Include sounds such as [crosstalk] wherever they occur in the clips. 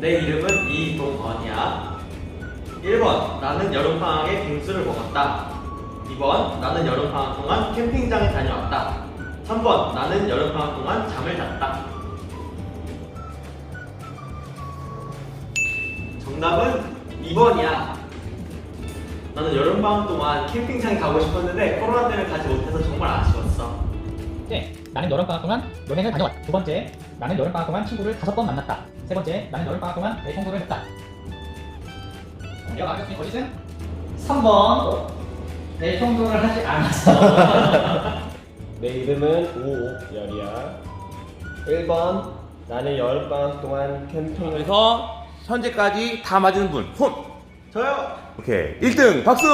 내 이름은 이동원이야. 1번 나는 여름방학에 빙수를 먹었다. 2번 나는 여름방학 동안 캠핑장에 다녀왔다. 3번 나는 여름방학 동안 잠을 잤다. 정답은 2번이야. 나는 여름방학 동안 캠핑장에 가고 싶었는데 코로나 때문에 가지 못해서 정말 아쉬웠어. 네, 나는 여름방학 동안 여행을 다녀왔다. 두 번째, 나는 여름방학 동안 친구를 다섯 번 만났다. 세 번째, 나는 여름방학 동안 대청소를 했다. 내가 말했던 거짓은 3번, 대청소를 하지 않았어. [laughs] 내 이름은 오열이야. 1번 나는 여름방학 동안 캠핑을 그래서 현재까지 다 맞은 분 손. 저요. 오케이. 1등 박수.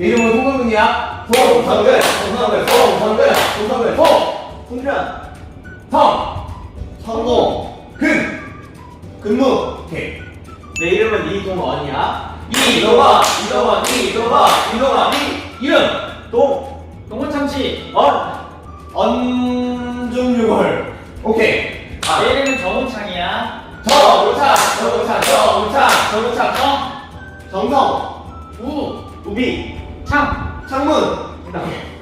내 이름은 송성근이야. 송 성근, 송성근, 송 성근, 송성근, 송. 성. 성공, 근. 근무, 오케이. 내 이름은 이동원이야. 이동아, 이동아, 이동아, 이동아, 이 이름. 동, 동원 참치. 원, 언중유골, 오케이. 아, 내 이름은 정우창이야. 저우창, 저우창, 저우창, 정우창, 정, 정성, 우, 우비. 창. 창문,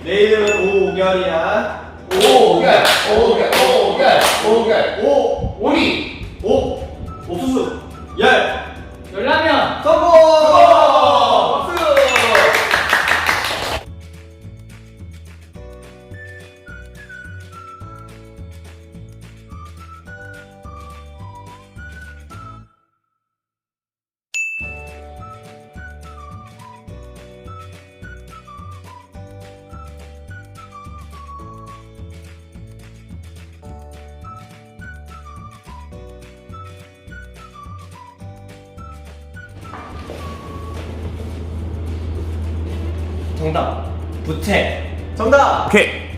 내 이름은 오결이야. 오결, 오결, 오결, 오결, 오, 오리, 오, 옥수수. 열. 열라면. 정답, 부채, 정답. 오케이.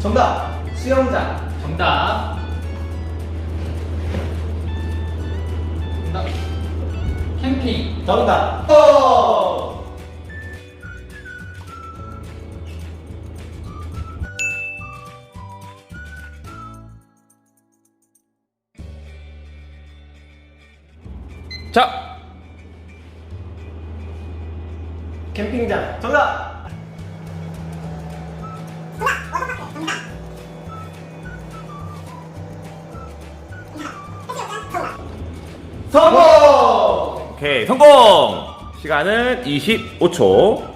정답. 수영장. 정답. 정답. 캠핑. 정답. 오! 자, 캠핑장. 정답. 성공! 오케이 성공. 시간은 25초.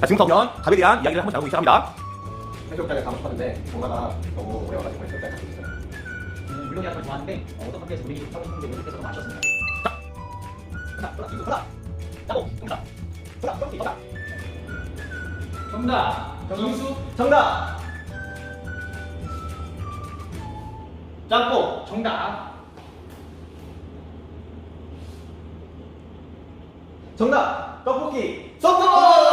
자 지금부터 답에 대한 이야기를 한번 나누기 시작합니다. 해수욕장에 가고 싶었는데 전화가 너무 오래 와가지고 해수욕장 갈수 있어요. 음, 물놀이 하는 걸 좋아하는데 어, 어떤 관계에서 우리 하고 싶은데 모르겠어서 너무 아쉬웠습니다. 정답, 정답, 빙수, 정답. 짜고, 정답. 정답, 떡볶이, 정답. 정답. 빙수, 정답. 짬뽕, 정답. 정답. 떡볶이. 성공!